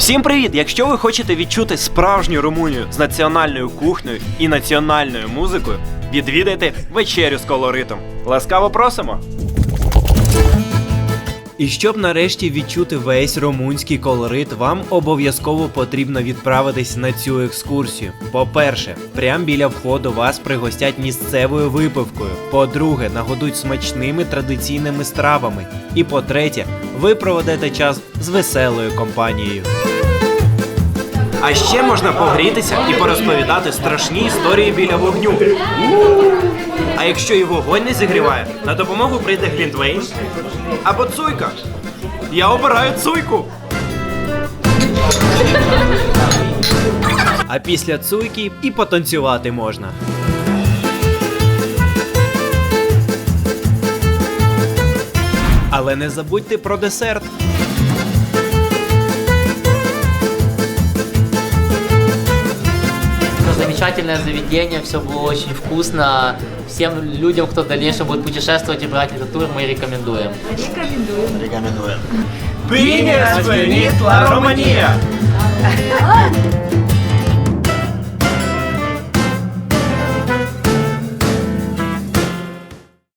Всім привіт! Якщо ви хочете відчути справжню Румунію з національною кухнею і національною музикою, відвідайте вечерю з колоритом. Ласкаво просимо! І щоб нарешті відчути весь румунський колорит, вам обов'язково потрібно відправитись на цю екскурсію. По-перше, прямо біля входу вас пригостять місцевою випивкою. По-друге, нагодують смачними традиційними стравами. І по-третє, ви проведете час з веселою компанією. А ще можна погрітися і порозповідати страшні історії біля вогню. А якщо і вогонь не зігріває, на допомогу прийде Глінтвейн або цуйка. Я обираю цуйку. А після цуйки і потанцювати можна. Але не забудьте про десерт. Это замечательное заведение, все было очень вкусно. Всем людям, кто в дальнейшем будет путешествовать и брать этот тур, мы рекомендуем. Bine ați venit la România!